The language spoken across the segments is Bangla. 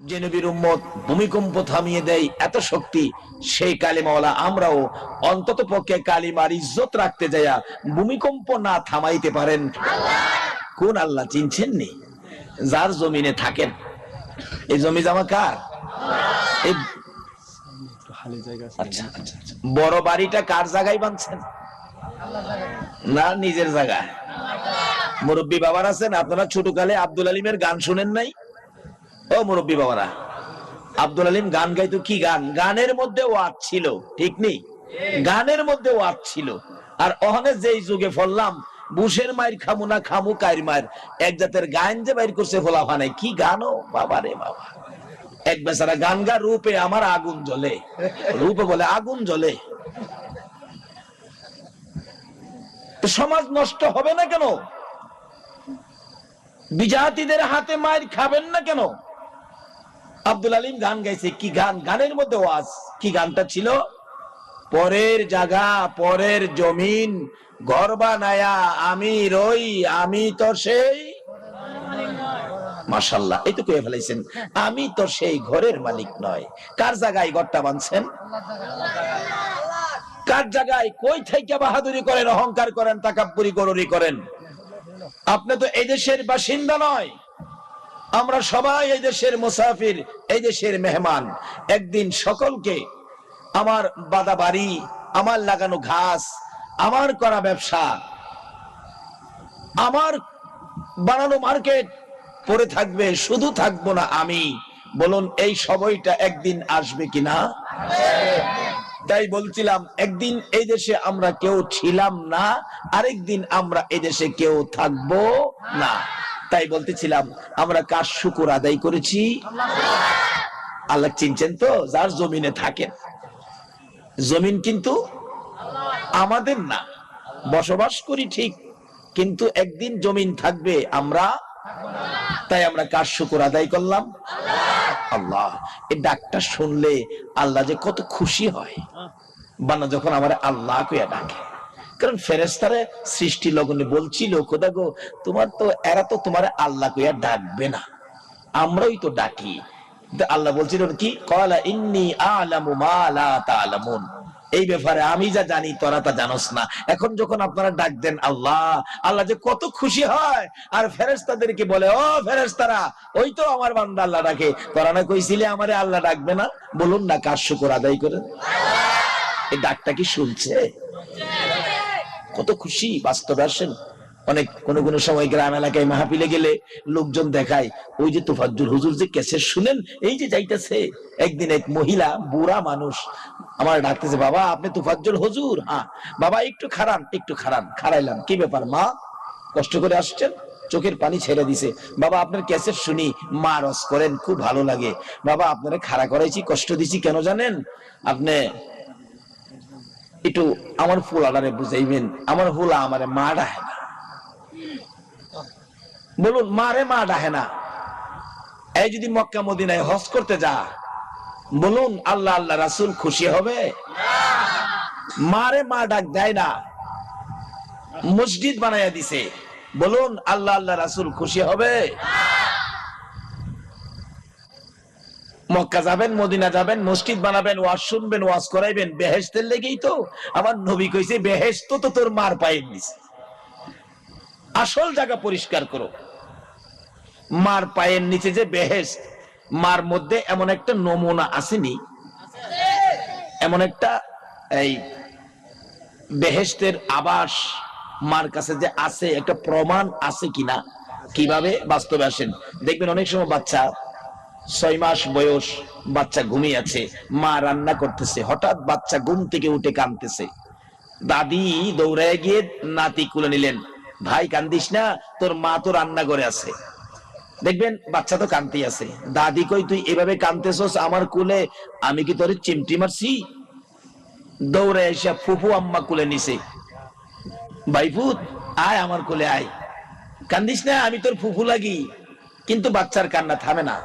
যে নবীর উম্মত ভূমিকম্প থামিয়ে দেয়, এত শক্তি, সেই কালিমাওয়ালা আমরাও অন্তত পক্ষে কালিমার ইজ্জত রাখতে যাইয়া ভূমিকম্প না থামাইতে পারেন। কোন আল্লাহ চিনছেন নি যার জমিনে থাকেন। এই জমি জামা কার? আচ্ছা আচ্ছা আচ্ছা। বড় বাড়িটা কার জায়গায় বানছেন না, নিজের জায়গায়। মুরব্বী বাবার আছেন আপনারা ছোটকালে আব্দুল আলিমের গান শুনেন নাই? ও মুরব্বী বাবারা, আব্দুল আলিম গান গাইতো কি গান? গানের মধ্যে ওয়াজ ছিল, ঠিক নেই গানের মধ্যে ওয়াজ ছিল। আর অহনে যেই যুগে ফললাম, বুশের মায়ের খামু না খামু কায়ের মায়ের, এক জাতের গান যে বাইর করছে ফোলা ফানে কি গানও বাবা রে বাবা। এক বেচারা গান গা রূপে আমার আগুন জ্বলে। রূপে বলে আগুন জ্বলে। সমাজ নষ্ট হবে না কেন? বিজাতিদের হাতে মায়ের খাবেন না কেন? আব্দুল আলিম গান গাইছে, কি গান? গানের মধ্যে ওয়াজ। কি গানটা ছিল? পরের জায়গা, পরের জমিন, ঘর বানায়া আমি রই, আমি তো সেই মাসাল্লাহ এই তো কয়ে ফেলাইছেন। আমি তো সেই ঘরের মালিক নয়। কার জায়গায় ঘরটা বানছেন? কার জায়গায়? কই থেকে বাহাদুরি করেন, অহংকার করেন, তাকাব্বুরি, গরুরি করেন? আপনি তো এই দেশের বাসিন্দা নয়। আমরা সবাই এই দেশের মুসাফির, এই দেশের মেহমান। একদিন সকলকে আমার বাদা বাড়ি, আমার লাগানো ঘাস, আমার করা ব্যবসা, আমার বানানো মার্কেট পড়ে থাকবে, শুধু থাকব না আমি। বলুন, এই সময়টা একদিন আসবে কিনা? তাই বলছিলাম, একদিন এই দেশে আমরা কেউ ছিলাম না, আরেকদিন আমরা এই দেশে কেউ থাকব না। তাই বলতেছিলাম, আমরা কার শুকুর আদায় করেছি? আল্লাহ চিনছেন তো, যার জমিনে থাকেন। জমিন কিন্তু আমাদের না, বসবাস করি ঠিক, কিন্তু একদিন জমিন থাকবে আমরা, তাই আমরা কার শুকুর আদায় করলাম? আল্লাহ। এই ডাকটা শুনলে আল্লাহ যে কত খুশি হয়। বানা যখন আমার আল্লাহ কইয়া ডাকে। কারণ ফেরেস্তারে সৃষ্টি লগনে বলছিল, খোদা গো, তোমার তো, এরা তো তোমার আল্লাহ কইয়া ডাকবে না। আমরাই তো ডাকি। আল্লাহ বলছিলেন কি? কলা ইন্নি আলামু মা লা তালামুন। এই ব্যাপারে আমি যা জানি, তোরা তা জানোস না। এখন যখন আপনারা ডাক দেন আল্লাহ আল্লাহ যে কত খুশি হয়, আর ফেরেস্তাদেরকে বলে, ও ফেরেস্তারা ওই তো আমার বান্দা আল্লাহ ডাকে। তোরা না কইছিলে, আমারে আল্লাহ ডাকবে না? বলুন না, কার শুকর আদায় করেন? এই ডাকটা কি শুনছে? কত খুশি, বাস্তবে আসেন। অনেক কোন কোন সময় গ্রাম এলাকায় মাহফিলে গেলে লোকজন দেখায়, ওই যে তোফাজ্জুল হুজুর যে কেসের শুনেন, এই যে যাইতেছে। একদিন এক মহিলা, বুড়া মানুষ, আমার ডাকতেছে, বাবা, আপনি তোফাজ্জুল হুজুর? হ্যাঁ। বাবা, একটু খারান একটু খারান। খারাইলাম, কি ব্যাপার মা? কষ্ট করে আসছেন? চোখের পানি ছেড়ে দিছে। বাবা, আপনার ক্যাসেট শুনি। মা, রস করেন, খুব ভালো লাগে। বাবা, আপনারা খাড়া করাইছি, কষ্ট দিছি কেন জানেন? আপনি একটু আমার ফুলাটারে বুঝাইবেন, আমার ফুলা আমারে মা ডাহে না। বলুন, মারে মা ডাহে না। এই যদি মক্কা মদিনায় হজ করতে যা, বলুন, আল্লাহ আল্লাহ রাসুল খুশি হবে? মারে মা ডাক দেয় না। মসজিদ বানাইয়া দিছে। বলুন, আল্লাহ আল্লাহ রাসুল খুশি হবে? মক্কা যাবেন, মদিনা যাবেন, মসজিদ বানাবেন, ওয়াজ শুনবেন, ওয়াজ করাইবেন বেহেস্তের লেগেই তো। আমার নবী কইছে বেহেস্ত তো তোর মার পায়ের নিচে। আসল জায়গা পরিষ্কার করো। মার পায়ের নিচে যে বেহেস্ত মার মধ্যে এমন একটা নমুনা আসেনি। এমন একটা এই বেহেস্তের আবাস মার কাছে যে আছে, একটা প্রমাণ আছে কিনা? কীভাবে? বাস্তবে আসেন। দেখবেন অনেক সময় বাচ্চা ছয় মাস বয়স, বাচ্চা ঘুমিয়ে আছে মা রান্না করতেছে, হঠাৎ বাচ্চা ঘুম থেকে উঠে কাঁদতেছে। দাদি দৌড়ায় গিয়ে নাতি কুলে নিলেন, ভাই, কান্দিস না, তোর মা তো রান্না করে আছে। দেখবেন, বাচ্চা তো কান্তি আছে। দাদি কই তুই এভাবে কানতেছস আমার কুলে, আমি কি তোর চিমটি মারছি? দৌড়ে এসে ফুফু আম্মা কুলে নিছে ভাইপুত আয় আমার কোলে আয়। কান্দিস না, আমি তোর ফুফু লাগি। কিন্তু বাচ্চার কান্না থামে না।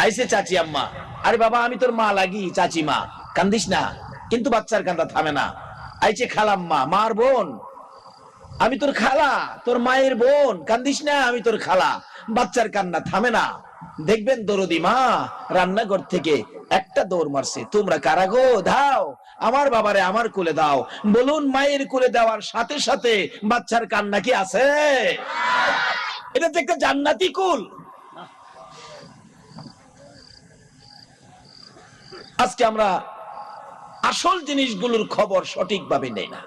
আইসে চাচি আম্মা। আরে বাবা, আমি তোর মা লাগি, চাচি মা। কান্দিস না। কিন্তু বাচ্চার কান্দা থামে না। আইছে খালাম্মা মার বোন। আমি তোর খালা, তোর মায়ের বোন। কান্দিস না, আমি তোর খালা। বাচ্চার কান্না থামে না। দেখবেন দরদি মা, রান্নাঘর থেকে একটা দৌড় মারছে। তোমরা কারা গো? দাও। আমার বাবারে আমার কোলে দাও। বলুন, মায়ের কোলে দেওয়ার সাথে সাথে বাচ্চার কান্না কি আছে? এটা তো একটা জান্নাতি কুল। আজকে আমরা আসল জিনিসগুলোর খবর সঠিকভাবে নেই না।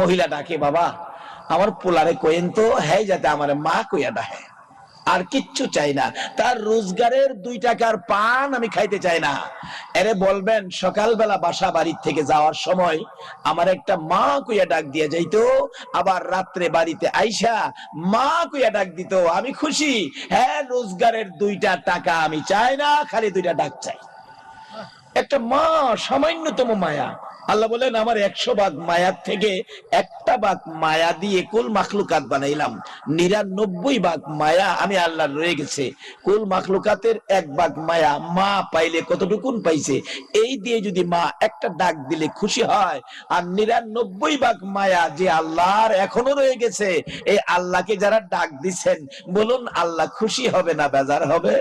মহিলা ডাকে, বাবা, আমার পোলারে কইন তো হ্যাঁ যাতে আমার মা কইয়া ডাহে আর কিচ্ছু চাই না। তার রোজগারের দুই টাকার পান আমি খাইতে চাই না। এরে বলবেন, সকালবেলা বাসা বাড়ির থেকে যাওয়ার সময় আমার একটা মা কইয়া ডাক দিয়ে যাইতো, আবার রাত্রে বাড়িতে আইসা মা কইয়া ডাক দিত, আমি খুশি। হ্যাঁ রোজগারের দুইটা টাকা আমি চাই না, খালি দুইটা ডাক চাই। একটা মা, সামান্যতম মায়া। আল্লাহ বলেন, আমার একশো ভাগ মায়ার থেকে একটা ভাগ মায়া দিয়ে কুল মাখলুকাত বানাইলাম। নিরানব্বই ভাগ মায়া আমি আল্লাহ রয়ে গেছে। কুল মাখলুকাতের এক ভাগ মায়া মা পাইলে কতটুকুন পাইছে? এই দিয়ে যদি মা একটা ডাক দিলে খুশি হয়, আর নিরানব্বই ভাগ মায়া যে আল্লাহর এখনও রয়ে গেছে, এই আল্লাহকে যারা ডাক দিছেন, বলুন আল্লাহ খুশি হবে না বেজার হবে?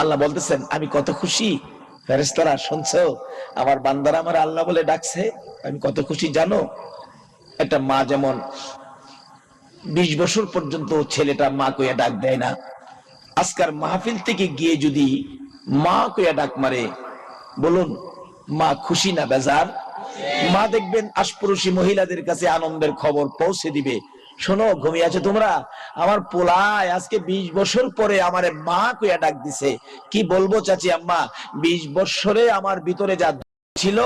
আল্লাহ বলতেছেন, আমি কত খুশি। ফেরেস্তারা শুনছো? আমার বান্দারা আমার আল্লাহ বলে ডাকছে। আমি কত খুশি, জানো? একটা মা যেমন বিশ বছর পর্যন্ত ছেলেটা মা কইয়া ডাক দেয় না। আজকার মাহফিল থেকে গিয়ে যদি মা কইয়া ডাক মারে, বলুন, মা খুশি না বেজার? মা দেখবেন আশপুরুষী মহিলাদের কাছে আনন্দের খবর পৌঁছে দিবে। শোনো, ঘুমিয়ে আছে তোমরা? আমার পোলায় আজকে বিশ বছর পরে আমার মা কইয়া ডাক দিছে। কি বলব চাচি আম্মা? বিশ বছরে আমার ভিতরে যা ছিল,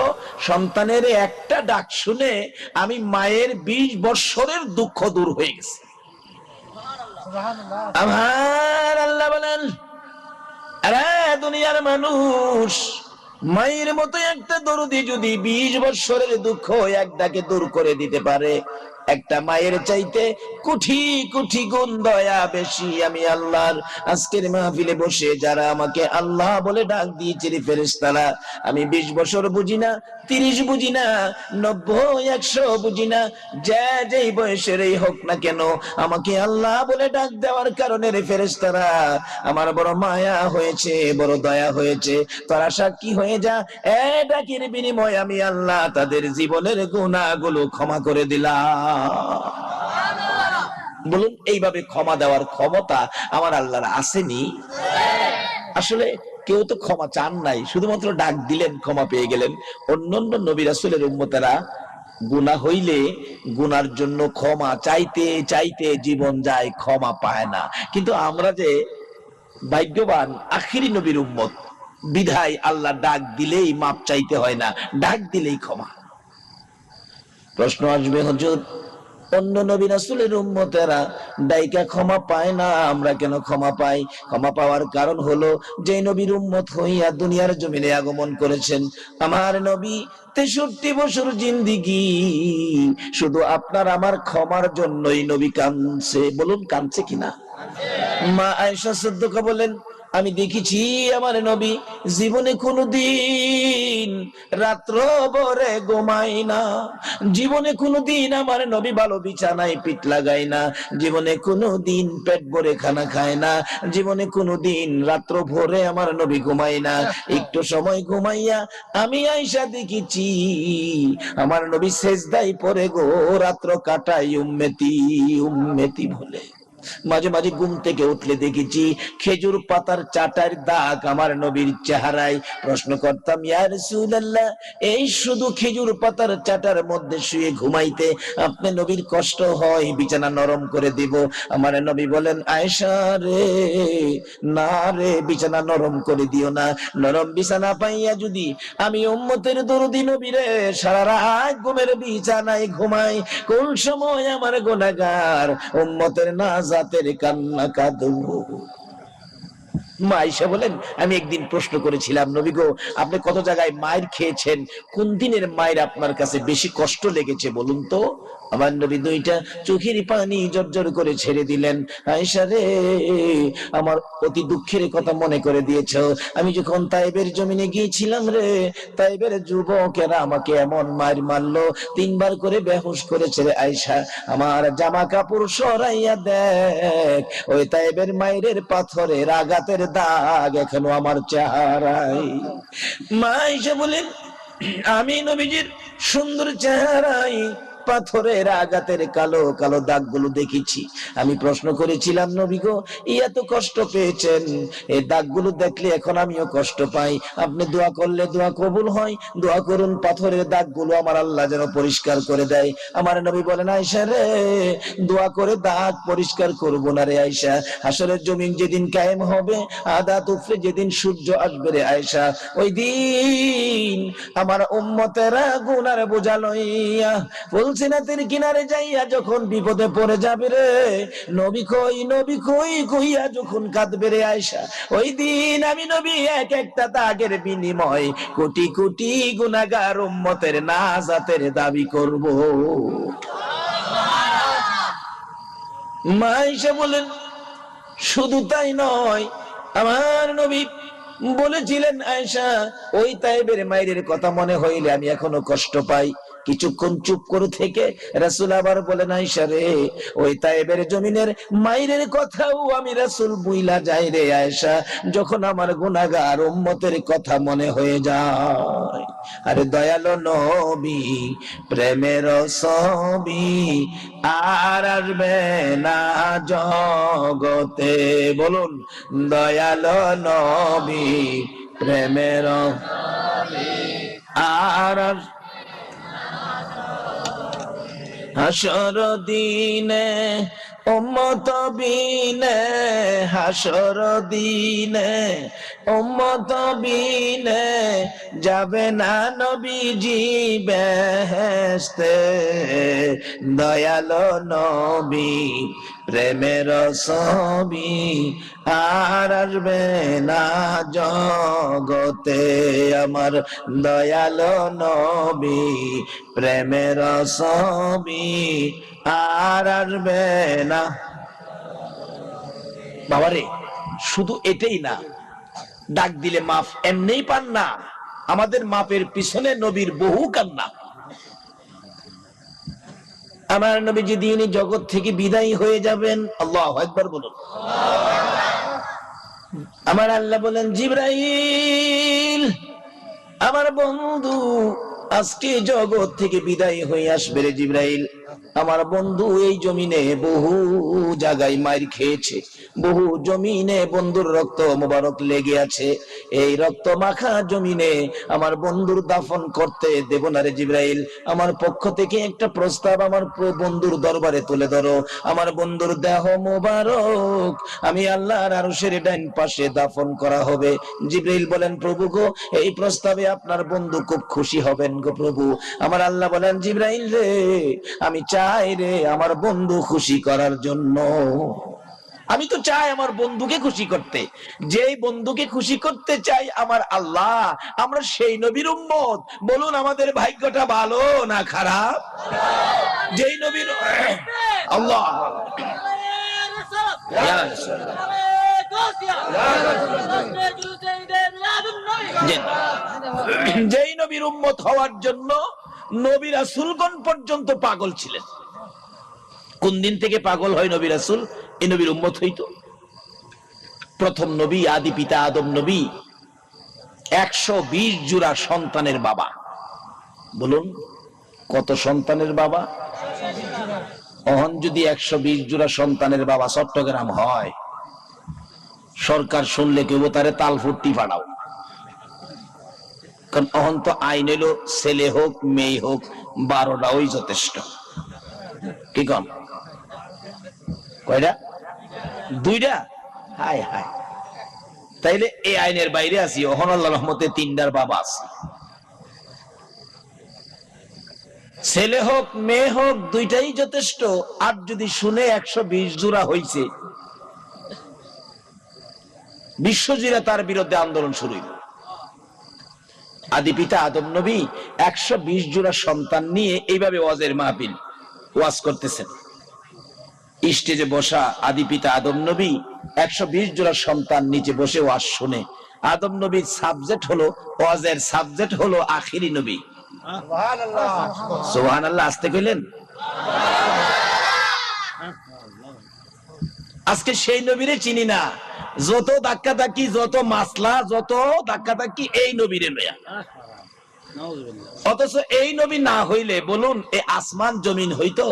সন্তানের একটা ডাক শুনে আমি মায়ের বিশ বছরের দুঃখ দূর হয়ে গেছে। আমার আল্লাহ বলেন দুনিয়ার মানুষ, মায়ের মতো একটা দরদি যদি বিশ বছরের দুঃখ এক ডাকে দূর করে দিতে পারে একটা মায়ের চাইতে কুঠি কুঠি গুণ দয়া বেশি আমি আল্লাহর। আজকের মাহফিলে বসে যারা আমাকে আল্লাহ বলে ডাক দিয়েছে রে ফেরেশতারা, আমি বিশ বছর বুঝি না, তিরিশ বুঝি না, নব্বই, একশো বুঝি না, যে যেই বয়সের এই হোক না কেন, আমাকে আল্লাহ বলে ডাক দেওয়ার কারণে রে ফেরেশতারা, আমার বড় মায়া হয়েছে, বড় দয়া হয়েছে, তারা সাক্ষী হয়ে যা? এ ডাকির বিনিময় আমি আল্লাহ তাদের জীবনের গুণাগুলো ক্ষমা করে দিলাম। বলুন, এইভাবে ক্ষমা দেওয়ার ক্ষমতা আমার আল্লাহর আসেনি? আসলে কেউ তো ক্ষমা চান নাই, শুধুমাত্র ডাক দিলেন, ক্ষমা পেয়ে গেলেন। অন্যান্য নবী রাসূলের উম্মতেরা গুনাহ হইলে গুনার জন্য ক্ষমা চাইতে চাইতে জীবন যায়, ক্ষমা পায় না। কিন্তু আমরা যে ভাগ্যবান আখিরি নবীর উম্মত, বিধায় আল্লাহ ডাক দিলেই মাপ চাইতে হয় না, ডাক দিলেই ক্ষমা। প্রশ্ন আসবে, হজুর অন্য নবী রাসূলের উম্মতেরা দায়িকা ক্ষমা পায় না, আমরা কেন ক্ষমা পাই? ক্ষমা পাওয়ার কারণ হলো যে নবীর উম্মত হইয়া দুনিয়ার জমিনে আগমন করেছেন, আমার নবী তেষট্টি বছর জিন্দিগি, শুধু আপনার আমার ক্ষমার জন্যই নবী কাঁদছে, বলুন কাঁদছে কিনা? মা আয়েশা সিদ্দিকা বলেন আমি দেখেছি আমার নবী জীবনে কোনোদিন রাত্র ভরে ঘুমাই না। জীবনে কোনোদিন আমার নবী ভালো বিছানায় পিঠ লাগায় না। জীবনে কোনোদিন পেট ভরে খানা খায় না। জীবনে কোনোদিন রাত্র ভরে আমার নবী ঘুমাই না। একটু সময় ঘুমাইয়া আমি আইসা দেখেছি আমার নবী শেষদাই পরে গো রাত্র কাটাই উম্মেতি উম্মেতি বলে। মাঝে মাঝে ঘুম থেকে উঠলে দেখেছি খেজুর পাতার চাটার দাগ আমার নবীর চেহারায়। প্রশ্ন করতাম, ইয়া রাসূলুল্লাহ, এই শুধু খেজুর পাতার চাটার মধ্যে শুয়ে ঘুমাইতে আপনি নবীর কষ্ট হয়? বিছানা নরম করে দিব। আমার নবী বলেন, আয়েশা রে, না রে, বিছানা নরম করে দিও না। নরম বিছানা পাইয়া যদি আমি উম্মতের দরদি নবী রে সারা রাত ঘুমের বিছানায় ঘুমাই, কোন সময় আমার গুনাহগার উম্মতের নাজাতের কান্না কাঁদবো মা বলেন, আমি একদিন প্রশ্ন করেছিলাম, নবী গো, আপনি কত জায়গায় মায়ের খেয়েছেন? কোন দিনের মায়ের আপনার কাছে বেশি কষ্ট লেগেছে বলুন তো? আমার নবী দুইটা চোখের পানি জর্জর করে ছেড়ে দিলেন। আয়েশা রে, আমার অতি দুঃখের কথা মনে করে দিয়েছ। আমি যখন তাইবের জমিনে গিয়েছিলাম রে, তাইবের যুবকেরা আমাকে এমন মার মারলো, তিনবার করে বেহুশ করেছে রে আয়সা আমার জামা কাপড় সরাইয়া দেখ, ওই তাইবের মায়ের পাথরের আঘাতের দাগ এখনও আমার চেহারায়। মা বলেন আমি নবীজির সুন্দর চেহারায় পাথরের আঘাতের কালো কালো দাগগুলো দেখেছি। আমি প্রশ্ন করেছিলাম, নবী গো ইয়া তো কষ্ট পেয়েছেন? এই দাগগুলো দেখলে এখন আমিও কষ্ট পাই। আপনি দোয়া করলে দোয়া কবুল হয়। দোয়া করুন, পাথরের দাগগুলো আমার আল্লাহ যেন পরিষ্কার করে দেয়। আমার নবী বলেন আয়সা রে, দোয়া করে দাগ পরিষ্কার করব না রে আয়সা আসলের জমিন যেদিন কায়েম হবে আদা তুফরে যেদিন সূর্য আসবে রে আয়সা ওই দিন আমার উম্মতেরা গুনার বোঝা লইয়া ফুলসিনাতের কিনারে যাইয়া যখন বিপদে পড়ে যাবে রে, নবী কই নবী কই কইয়া যখন কাঁদবে রে আয়সা ওই দিন আমি নবী এক একটা দাগের বিনিময় কোটি কোটি গুনাগার উম্মতের নাজাতের দাবি করব। মা আয়েশা বলেন শুধু তাই নয়, আমার নবী বলেছিলেন আয়েশা, ওই তাইবের মায়ের কথা মনে হইলে আমি এখনও কষ্ট পাই। কিছুক্ষণ চুপ করে থেকে রাসুল আবার বলেন আয়েশা রে, ওই তাইবের জমিনের মায়ের কথাও আমি রাসুল বুইলা যাই রে আয়েশা, যখন আমার গুনাগার উম্মতের কথা মনে হয়ে যায়। আরে দয়ালো নবী, প্রেমের ছবি আর আসবে না জগতে। বলুন, দয়ালো নবী, প্রেমের আর আস- হাসর দিনে উম্মত বিনে হাসর দিনে উম্মত বিনে যাবে না নবীজি বেহেস্তে দয়ালো নবী, প্রেমের ছবি আর আসবে না জগতে। আমার দয়ালো নবী, প্রেমের ছবি আর আসবে না। বাবারে, শুধু এটাই না ডাক দিলে মাফ, এমনিই পান না। আমাদের মাপের পিছনে নবীর বহু কান্না। আমার নবী যেদিন জগৎ থেকে বিদায়ী হয়ে যাবেন। আল্লাহ একবার বলুন। আমার আল্লাহ বলেন, জিব্রাইল, আমার বন্ধু আজকে জগৎ থেকে বিদায় হয়ে আসবে রে জিব্রাইল। আমার বন্ধু এই জমিনে বহু জায়গায় মার খেয়েছে। বহু জমিনে বন্ধুর রক্ত মোবারক লেগে আছে। এই রক্ত মাখা জমিনে আমার বন্ধুর দাফন করতে দেব না রে জিব্রাইল। আমার পক্ষ থেকে একটা প্রস্তাব আমার বন্ধুর দরবারে তুলে ধরো। আমার বন্ধুর দেহ মোবারক আমি আল্লাহর আরশের ডাইন পাশে দাফন করা হবে। জিব্রাইল বলেন, প্রভু গো, এই প্রস্তাবে আপনার বন্ধু খুব খুশি হবেন গো প্রভু। আমার আল্লাহ বলেন, জিব্রাইল রে, আমি আমি চাই রে আমার বন্ধু খুশি করার জন্য আমি তো চাই আমার বন্ধুকে খুশি করতে যেই বন্ধুকে খুশি করতে চাই আমার আল্লাহ আমরা সেই নবীর উম্মত বলুন আমাদের ভাগ্যটা ভালো না খারাপ যেই নবীর আল্লাহ আল্লাহ যেই নবীর উম্মত হওয়ার জন্য নবী রাসূলগণ পর্যন্ত পাগল ছিলেন। কোন দিন থেকে পাগল হয় নবী রাসূল? এই নবীর উম্মত হইতো। প্রথম নবী, আদি পিতা আদম নবী, একশো বিশ জোড়া সন্তানের বাবা। বলুন, কত সন্তানের বাবা? অহন যদি একশো বিশ জোড়া সন্তানের বাবা চট্টগ্রাম হয়, সরকার শুনলে কেউ তারে তাল ফুটি ফাড়াও কারণ অহন তো আইন এলো ছেলে হোক, মেয়ে হোক বারোটা ওই যথেষ্ট। কি কম? কয়টা? দুইটা? হায় হায়। তাইলে এই আইনের বাইরে আছি অহন আল্লাহ রহমতে তিনটার বাবা আছে। ছেলে হোক, মেয়ে হোক, দুইটাই যথেষ্ট। আর যদি শুনে একশো বিশ জোড়া হইছে, বিশ্বজুড়ে তার বিরুদ্ধে আন্দোলন শুরু হইল। আদি পিতা আদম নবী একশো বিশ জোড়া সন্তান নিয়ে এইভাবে ওয়াজের মাহফিল ওয়াজ করতেছেন। স্টেজে বসা আদি পিতা আদম নবী একশো বিশ জোড়া সন্তান নিচে বসে ওয়াজ শুনে। আদম নবীর সাবজেক্ট হলো, ওয়াজের সাবজেক্ট হলো আখিরি নবী। সোহান আল্লাহ আসতে কইলেন? আজকে সেই নবীরে চিনি না। যত ধাক্কা ধাক্কি যত মাসলা, যত ধাক্কা ধাক্কি এই নবীরে লয়া অথচ এই নবী না হইলে বলুন, এ আসমান জমিন হইতো?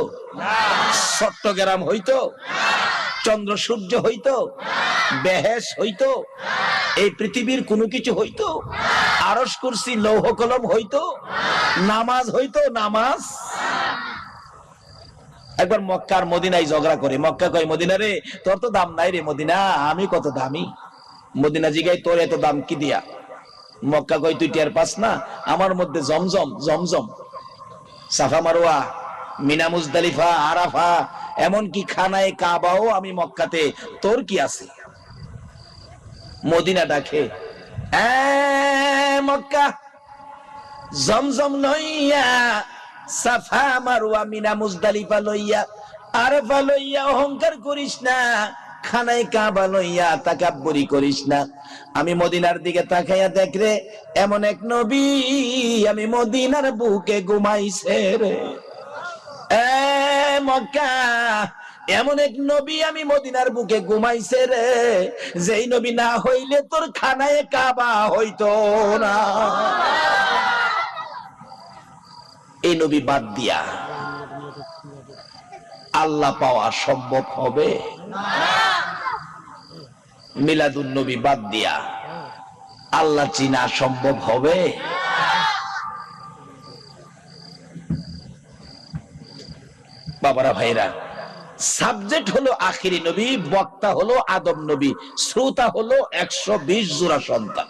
চট্টগ্রাম হইতো? চন্দ্র সূর্য হইতো? বেহেস হইতো? এই পৃথিবীর কোনো কিছু হইতো? আরস কুরসি, লৌহ কলম হইতো? নামাজ হইতো? নামাজ একবার মক্কার মদিনায় ঝগড়া করে, মক্কা কয়, মদিনা রে, তোর তো দাম নাই রে, মদিনা, আমি কত দামি? মদিনা জিগাই তোর এত দাম কি দিয়া? মক্কা কয়, তুই টের পাস না, আমার মধ্যে Zamzam Zamzam. Safa Marwa, Mina Muzdalifah, Arafah, এমনকি খানায় কাবাও আমি মক্কাতে, তোর কি আছে? মদিনা ডাকে মক্কা, জমজম লইয়া সাফা মারুয়া মিনা মুজদালিফা লইয়া, আরফা লইয়া অহংকার করিস না, খানায় কাবা লইয়া তাকাব্বরি করিস না। আমি মদিনার দিকে তাকাইয়া দেখ এমন এক নবী আমি মদিনার বুকে ঘুমাইছে রে। মক্কা, এমন এক নবী আমি মদিনার বুকে ঘুমাইছে রে, যেই নবী না হইলে তোর খানায় কাবা হইতো না। এই নবী বাদ দিয়া আল্লাহ পাওয়া সম্ভব হবে? মিলাদুন নবী বাদ দিয়া আল্লাহ চিনা সম্ভব হবে? বাবারা, ভাইরা, সাবজেক্ট হলো আখিরি নবী, বক্তা হলো আদম নবী, শ্রোতা হলো একশো বিশ জোড়া সন্তান।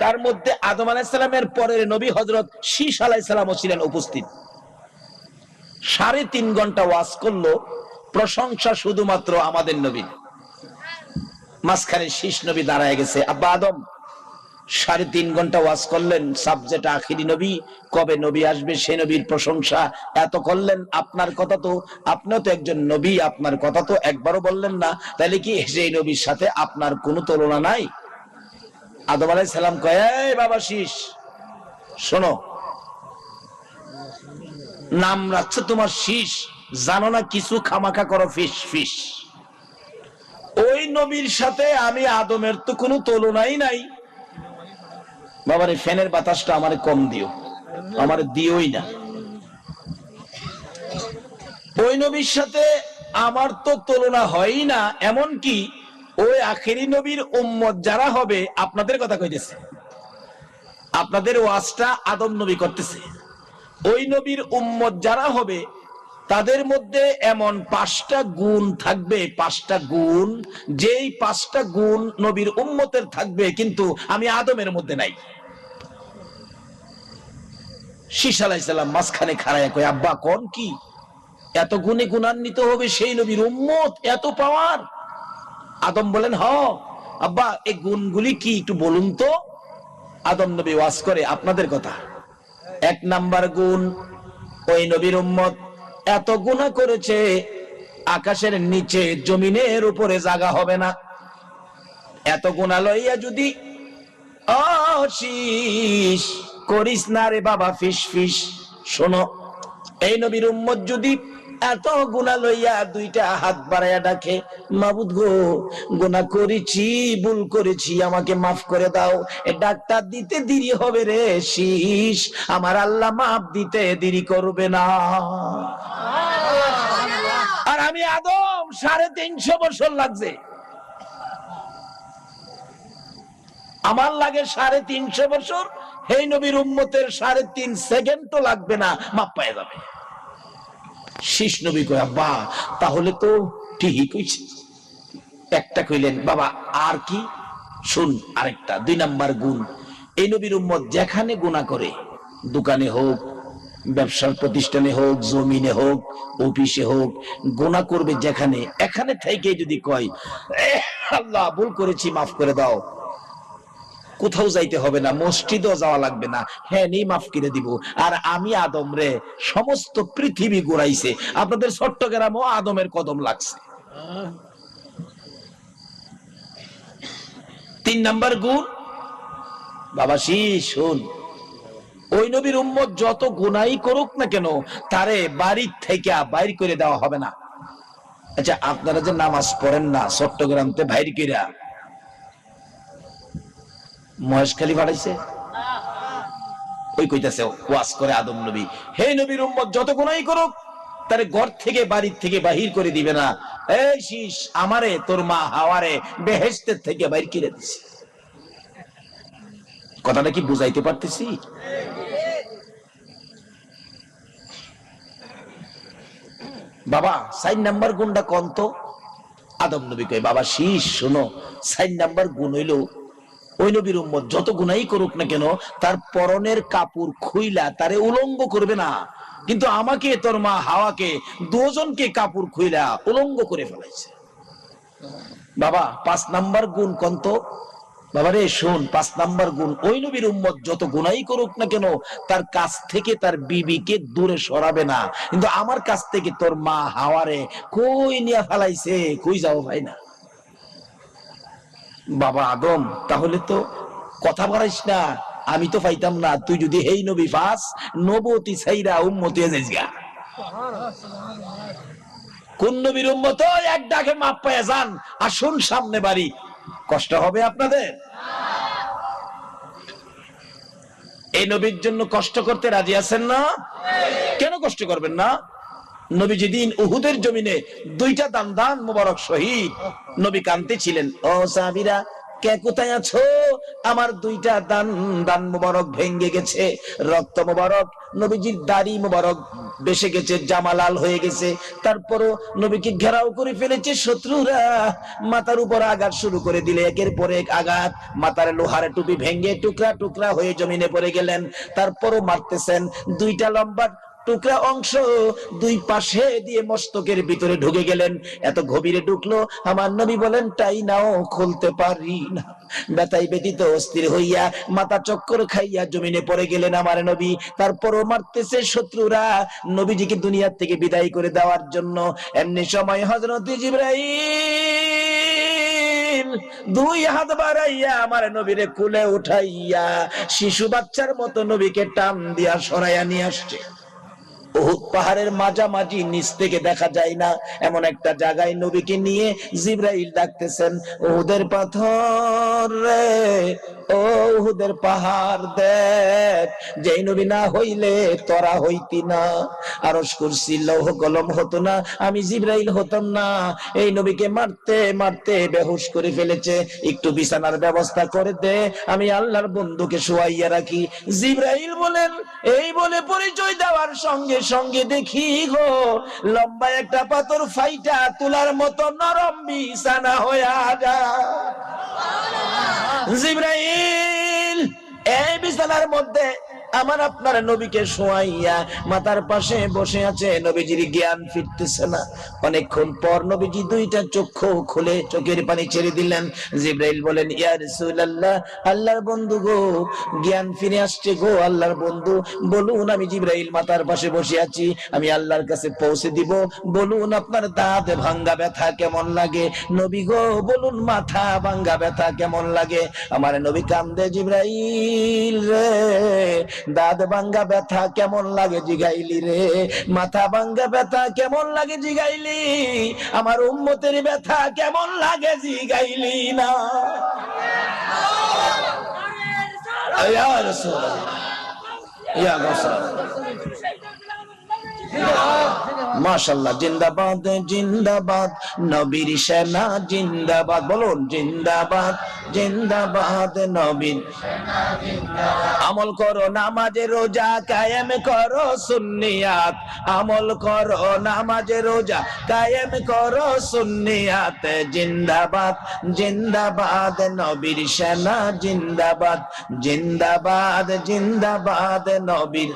তার মধ্যে আদম আলাইসালামের পরের নবী হজরত শীষ আলাইসালামও ছিলেন উপস্থিত। সাড়ে তিন ঘণ্টা ওয়াজ করল, প্রশংসা শুধুমাত্র আমাদের নবী মাঝখানে শীষ নবী দাঁড়ায় গেছে, আব্বা আদম, সাড়ে তিন ঘণ্টা ওয়াজ করলেন, সাবজেক্ট আখিরি নবী, কবে নবী আসবে সে নবীর প্রশংসা এত করলেন, আপনার কথা তো, আপনিও তো একজন নবী, আপনার কথা তো একবারও বললেন না, তাহলে কি সেই নবীর সাথে আপনার কোনো তুলনা নাই? আদম আলাই সালাম কয় বাবা শীষ, শোনো, নাম রাখছে তোমার শীষ, জানো না কিছু খামাখা করো, ফিস ফিস। ওই নবীর সাথে আমি আদমের তো কোনো তুলনাই নাই। বাবার, ফ্যানের বাতাসটা আমার কম দিও, আমার দিওই না। ওই নবীর সাথে আমার তো তুলনা হয়ই না, এমন কি ওই আখেরি নবীর উম্মত যারা হবে, আপনাদের কথা কইতেছে। আপনাদের ওয়াজটা আদম নবী করতেছে। ওই নবীর উম্মত যারা হবে, তাদের মধ্যে এমন পাঁচটা গুণ থাকবে, পাঁচটা গুণ, যেই পাঁচটা গুণ নবীর উম্মতের থাকবে, কিন্তু আমি আদমের মধ্যে নাই। শীষ আলাইসাল্লাম মাঝখানে খাড়ায় কয়, আব্বা, কোন কি? এত গুণে গুণান্বিত হবে সেই নবীর উম্মত? এত পাওয়ার আদম বলেন, হ, আব্বা, এই গুণগুলি কি একটু বলুন তো? আদম নবী ওয়াজ করে, আপনাদের কথা। এক নাম্বার গুণ, ওই নবীর উম্মত এত গুণা করেছে, আকাশের নিচে, জমিনের উপরে জায়গা হবে না। এত গুণা লইয়া যদি অশিস করিস না রে বাবা, ফিস ফিস। শোনো, এই নবীর উম্মত যদি এত গুণা লইয়া দুইটা হাত বাড়াইয়া ডাকে, মাবুদ গো, গুণা করেছি, ভুল করেছি, আমাকে মাফ করে দাও। ডাক্তার দিতে দেরি হবে রে শীষ আমার আল্লাহ মাফ দিতে দেরি করবে না। আর আমি আদম, সাড়ে তিনশো বছর লাগছে। আমার লাগে সাড়ে তিনশো বছর এই নবীর উম্মতের সাড়ে তিন সেকেন্ড তো লাগবে না, মাপ পায়ে যাবে। শীষ নবী কয় আব্বা তাহলে তো ঠিকই কইছে। একটা কইলেন বাবা আর কি? শুন আরেকটা দুই নাম্বার গুণ। এই নবীর উম্মত যেখানে গুণা করে দোকানে হোক ব্যবসার প্রতিষ্ঠানে হোক জমিনে হোক অফিসে হোক গোনা করবে যেখানে এখানে থেকে যদি কয় "এহ, আল্লাহ ভুল করেছি মাফ করে দাও। কোথাও যাইতে হবে না, মসজিদও যাওয়া লাগবে না। হ্যাঁ নেই, মাফ করে দিব। আর আমি আদম রে, সমস্ত পৃথিবী ঘুরাইছে। আপনাদের চট্টগ্রামও আদমের কদম লাগছে। তিন নাম্বার গুণ। বাবা শুন। ওই নবীর উম্মত যত গুনাই করুক না কেন, তারে বাড়ির থেকে বাইর করে দেওয়া হবে না। আচ্ছা আপনারা যে নামাজ পড়েন না, চট্টগ্রামতে বাইর কইরা মহেশখালী পাঠাইছে। ওই কইতাছে, ওয়াজ করে আদম নবী। হে নবীর উম্মত যত করুক, তারে ঘর থেকে, বাড়ির থেকে বাহির করে দিবে না। এই শীষ, আমারে, তোর মা হাওয়ারে বেহেস্তের থেকে বাইর করে দিছে। কথাটা কি বুঝাইতে পারতেছি? বাবা, সাইন নাম্বার গুণটা কোন তো? আদম নবী কয়, বাবা, শীষ, শোনো, সাইন নাম্বার গুণ হইল ওই নবীর উম্মত যত গুনাই করুক না কেন, তার পরনের কাপড় খুইলা তারে উলঙ্গ করবে না। কিন্তু আমাকে, তোর মা হাওয়াকে, দুজনকে কাপড় খুইলা উলঙ্গ করে ফেলাইছে। বাবা, পাঁচ নাম্বার গুণ কন্ত বাবা রে, শোন, পাঁচ নাম্বার গুণ। ওই নবীর উম্মত যত গুনাই করুক না কেন, তার কাছ থেকে তার বিবিকে দূরে সরাবে না। কিন্তু আমার কাছ থেকে তোর মা হাওয়ারে কই নিয়ে ফেলাইছে, কই যাও ভাই না বাবা আদম, তাহলে তো কথা বাড়াইস না। আমি তো পাইতাম না, তুই যদি হেই নবী ফাস নবতী সাইরা উম্মতি যাইস গা। কোন নবীর উম্মত? এক ডাকে মাপ পায় যান, আসুন সামনে বাড়ি। কষ্ট হবে আপনাদের? এই নবীর জন্য কষ্ট করতে রাজি আছেন না? কেন কষ্ট করবেন না? উহুদের জমিনে দুইটা দান দান শহীদ। নবী ছিলেন ও কে কোথায় আছো? আমার দুইটা দান দান গেছে। রক্ত মুবারক, নবীজির দাড়ি মুবারক বেসে গেছে, জামা লাল হয়ে গেছে। তারপরও নবীকে ঘেরাও করে ফেলেছে শত্রুরা। মাথার উপর আঘাত শুরু করে দিলে, একের পর এক আঘাত। মাথার লোহার টুপি ভেঙ্গে টুকরা টুকরা হয়ে জমিনে পড়ে গেলেন। তারপরও মারতেছেন, দুইটা লম্বা টুকরা অংশ দুই পাশে দিয়ে মস্তকের ভিতরে ঢুকে গেলেন। এত গভীরে ঢুকলো, আমার নবী বলেন, তাই নাও, খুলতে পারি না। ব্যথাই ব্যতীত অস্থির হইয়া মাথা চক্কর খাইয়া জমিনে পড়ে গেলেন আমার নবী। তারপরও মারতেছে শত্রুরা। নবীজিকে দুনিয়ার থেকে বিদায় করে দেওয়ার জন্য এমনি সময় হজরত জিব্রাইল দুই হাত বাড়াইয়া আমার নবীরে কুলে উঠাইয়া শিশু বাচ্চার মতো নবীকে টান দিয়া সরাইয়া নিয়ে আসছে। উহুদ পাহাড়ের মাঝামাঝি নিচ থেকে দেখা যায় না। এমন একটা জায়গায় নবীকে নিয়ে জিব্রাইল ডাকতেছেন, উহুদের পাথর রে ও উহুদের পাহাড় দেখ, যেই নবী না হইলে তোরা হইতি না। আরস কুরসি লৌহ কলম হতো না, আমি জিব্রাইল হতাম না। এই নবীকে মারতে মারতে বেহুশ করে ফেলেছে। একটু বিছানার ব্যবস্থা করে দে, আমি আল্লাহর বন্ধুকে শোয়াইয়া রাখি। জিব্রাইল বলেন, এই বলে পরিচয় দেওয়ার সঙ্গে সঙ্গে দেখি গো, লম্বা একটা পাথর ফাইটা তুলার মতো নরম বিছানা হইয়া যায়। জিব্রাইল এই বিছানার মধ্যে আমার আপনার নবীকে শোয়াইয়া মাথার পাশে বসে আছে, নবীজির জ্ঞান ফিরতেছে না। অনেকক্ষণ পর নবীজি দুইটা চক্ষু খুলে চোখের পানি ছেড়ে দিলেন। জিব্রাইল বলেন, ইয়া রাসূলুল্লাহ, আল্লাহর বন্ধু গো, জ্ঞান ফিরে আসছে গো, আল্লাহর বন্ধু। বলুন, আমি জিব্রাইল মাথার পাশে বসে আছি, আমি আল্লাহর কাছে পৌঁছে দিব। বলুন, আপনার দাঁত ভাঙ্গা ব্যথা কেমন লাগে? নবী গো, বলুন, মাথা ভাঙ্গা ব্যথা কেমন লাগে? আমার নবী কান্দে, জিব্রাইল রে দাঁত ভাঙ্গা ব্যথা কেমন লাগে জিগাইলি রে? মাথা ভাঙ্গা ব্যথা কেমন লাগে জিগাইলি? আমার উম্মতের ব্যথা কেমন লাগে জিগাইলি না? ইয়া রাসূল ইয়া রাসূলুল্লাহ মাশাল্লাহ জিন্দাবাদ জিন্দাবাদ, নবীর সেনা, জিন্দাবাদ, বলুন, জিন্দাবাদ জিন্দাবাদ, নবীর আমল করো নামাজে, রোজা কায়েম করো সুন্নিয়াত, আমল করো নামাজে, রোজা কায়েম করো সুন্নিয়াত, জিন্দাবাদ জিন্দাবাদ, নবীর সেনা, জিন্দাবাদ জিন্দাবাদ জিন্দাবাদ, নবীর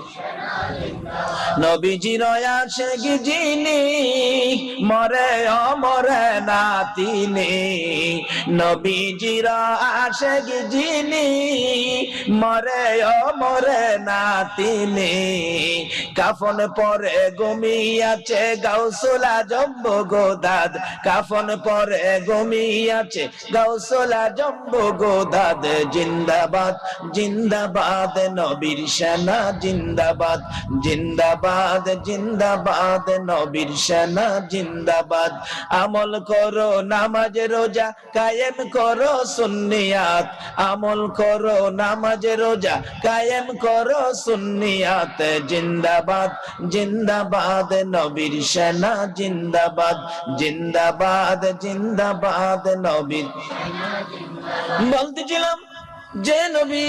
নবীজি নবীজির আশেক যিনি, মরে অমরে না তিনি। নবীজির আশেক যিনি, মরে অমরে না তিনি। কাফন পরে ঘুমিয়াছে গাউসুলা জম্ব গোদাদ কাফন পরে ঘুমিয়াছে গাউসুলা জম্ব গোদাদ জিন্দাবাদ জিন্দাবাদ, নবীর সেনা, জিন্দাবাদ জিন্দাবাদ জিন্দাবাদ। নবীর সেনা জিন্দাবাদ। আমল করো নামাজ রোজা, কায়েম করো সুন্নিয়াত। আমল করো নামাজ রোজা, কায়েম করো সুন্নিয়াত। জিন্দাবাদ জিন্দাবাদ, নবীর সেনা জিন্দাবাদ। জিন্দাবাদ জিন্দাবাদ, নবীর বলতেছিলাম যে নবী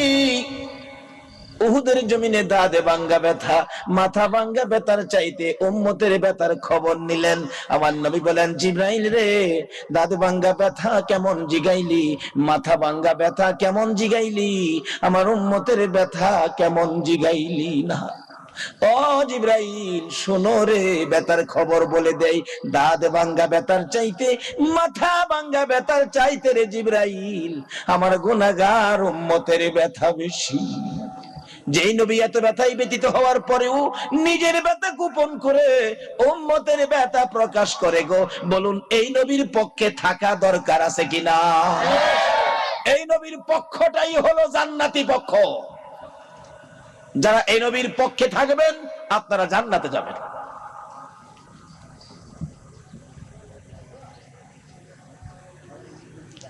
উহুদের জমিনে দাদে বাঙ্গা ব্যথা, মাথা বাঙ্গা ব্যথার চাইতে উম্মতের ব্যথার খবর নিলেন। আমার নবী বলেন, জিব্রাইল রে দাদে বাঙ্গা ব্যথা কেমন জিগাইলি? মাথা বাঙ্গা ব্যথা কেমন জিগাইলি? আমার উম্মতের ব্যথা কেমন জিগাইলি না? ও জিব্রাইল, শোনো রে বেতার খবর বলে দেই। দাদ ভাঙ্গা বেতার চাইতে, মাথা ভাঙ্গা বেতার চাইতে রে জিব্রাইল, আমার গুনাগার উম্মতের ব্যথা বেশি। যেই নবী এত ব্যথায় ব্যতীত হওয়ার পরেও নিজের ব্যথা গোপন করে উম্মতের ব্যথা প্রকাশ করে গো। বলুন, এই নবীর পক্ষে থাকা দরকার আছে কিনা? এই নবীর পক্ষটাই হলো জান্নাতি পক্ষ। যারা এই নবীর পক্ষে থাকবেন, আপনারা জান্নাতে যাবেন।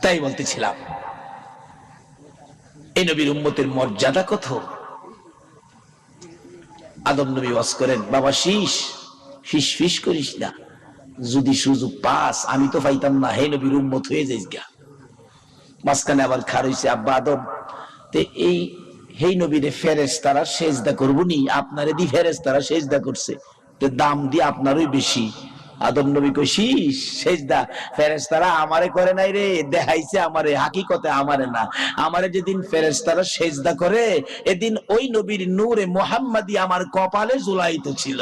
তাই বলতেছিলাম, এই নবীর উম্মতের মর্যাদা কত? আদম নবী ওয়াজ করেন, বাবা, শীষ ফিস ফিস করিস না। যদি সুযোগ পাস, আমি তো পাইতাম না। হে নবীর উম্মত হয়ে যাইস গা। মাঝখানে আবার খার হইছে, আব্বা আদম, তে এই, হে নবীরে ফেরেস তারা সেজদা করবনি আপনারে দি ফেরেস তারা সেজদা করছে। তো দাম দিয়ে আপনারই বেশি। আদম নবী কইছিস সেজদা, ফেরেশতারা আমারে করে নাই রে, দেখাইছে আমারে, হাকিকতে আমারে না। আমারে যেদিন ফেরেশতারা সেজদা করে, এদিন ওই নবীর নূরে মোহাম্মদি আমার কপালে জুলাইতে ছিল।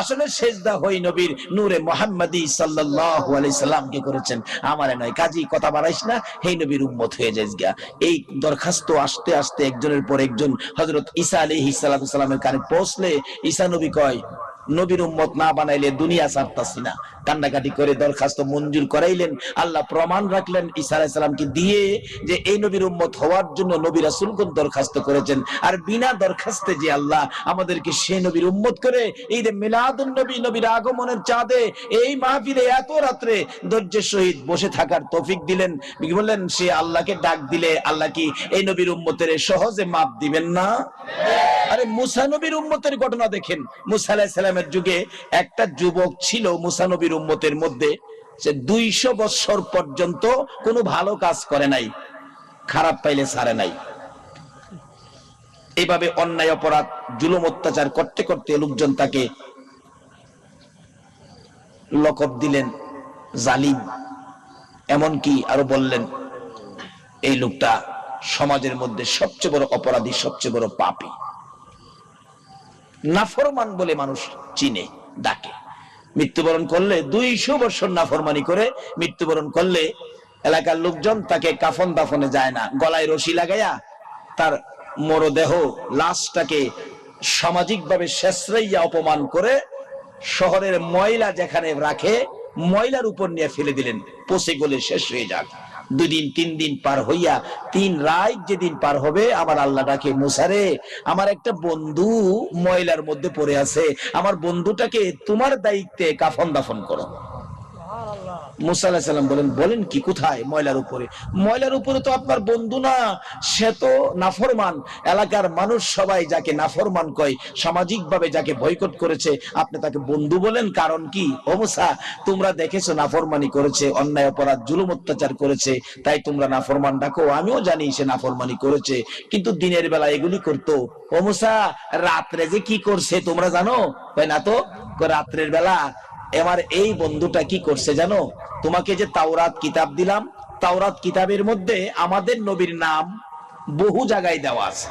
আসলে সেজদা হই নবীর নূরে মোহাম্মদি সাল্লাল্লাহু আলাইহি সাল্লামকে করেছেন। আমারে নয়, কাজী, কথা বাড়াইস না হে নবীর উম্মত হয়ে যাইস গা এই দরখাস্ত আসতে আসতে একজনের পর একজন হযরত ঈসা আলাইহিস সালামের কানে পৌঁছলে, ঈসা নবী কয় নবীর উম্মত না বানাইলে দুনিয়া ছাড়তাছি না। কান্নাকাটি করে দরখাস্ত মঞ্জুর করাইলেন, আল্লাহ প্রমাণ রাখলেন, ঈসা সালামকে দিয়ে যে এই নবীর উম্মত হওয়ার জন্য নবী রাসূলগণ দরখাস্ত করেছেন? আর বিনা দরখাস্তে যে আল্লাহ আমাদেরকে সে নবীর উম্মত করে এই যে মিলাদুন নবী, নবীর আগমনের চাঁদে এই মাহফিলে এত রাত্রে ধৈর্যের সহিত বসে থাকার তৌফিক দিলেন। বললেন? সে আল্লাহকে ডাক দিলে আল্লাহ কি এই নবীর উম্মতের সহজে মাপ দিবেন না? আরে মুসা নবীর উম্মতের ঘটনা দেখেন। মুসা আলাইহিস সালামের যুগে একটা যুবক ছিল মুসা নবীর উম্মতের মধ্যে সে দুইশো বছর পর্যন্ত কোনো ভালো কাজ করে নাই, খারাপ পাইলে ছাড়ে নাই। এইভাবে অন্যায়, অপরাধ, জুলুম, অত্যাচার করতে করতে লোকজন তাকে লকব দিলেন, জালিম। এমনকি আরও বললেন, এই লোকটা সমাজের মধ্যে সবচেয়ে বড় অপরাধী, সবচেয়ে বড় পাপী। নাফরমান বলে মানুষ চিনে, ডাকে। মৃত্যুবরণ করলে দুইশো বছর নাফরমানি করে, মৃত্যুবরণ করলে এলাকার লোকজন তাকে কাফন দাফনে যায় না। গলায় রশি লাগাইয়া তার মরদেহ লাশটাকে সামাজিক ভাবে শেষরাইয়া অপমান করে শহরের ময়লা যেখানে রাখে, ময়লার উপর নিয়ে ফেলে দিলেন। পচে গলে শেষ হয়ে যাক। দুই দিন তিন দিন পার হইয়া, তিন রাত যেদিন পার হবে, আমার আল্লাহ ডাকে মুসারে আমার একটা বন্ধু ময়লার মধ্যে পড়ে আছে। আমার বন্ধুটাকে তোমার দায়িত্বে কাফন দাফন করো। মুসা বলেন বলেন কি কোথায় ময়লার উপরে? ময়লার উপরে তো আপনার বন্ধু না, সে তো নাফরমান। এলাকার মানুষ সবাই যাকে নাফরমান কয় যাকে বয়কট করেছে, আপনি তাকে বন্ধু বলেন, কারণ কি? তোমরা দেখেছ নাফরমানি করেছে, অন্যায়, অপরাধ, জুলুম, অত্যাচার করেছে, তাই তোমরা নাফরমান ডাকো, আমিও জানি সে নাফরমানি করেছে, কিন্তু দিনের বেলা এগুলি করতো। ও রাত্রে যে কি করছে তোমরা জানো? না তো? রাত্রের বেলা আমার এই বন্ধুটা কি করছে জানো? তোমাকে যে তাওরাত কিতাব দিলাম, তাওরাত কিতাবের মধ্যে আমাদের নবীর নাম বহু জায়গায় দেওয়া আছে।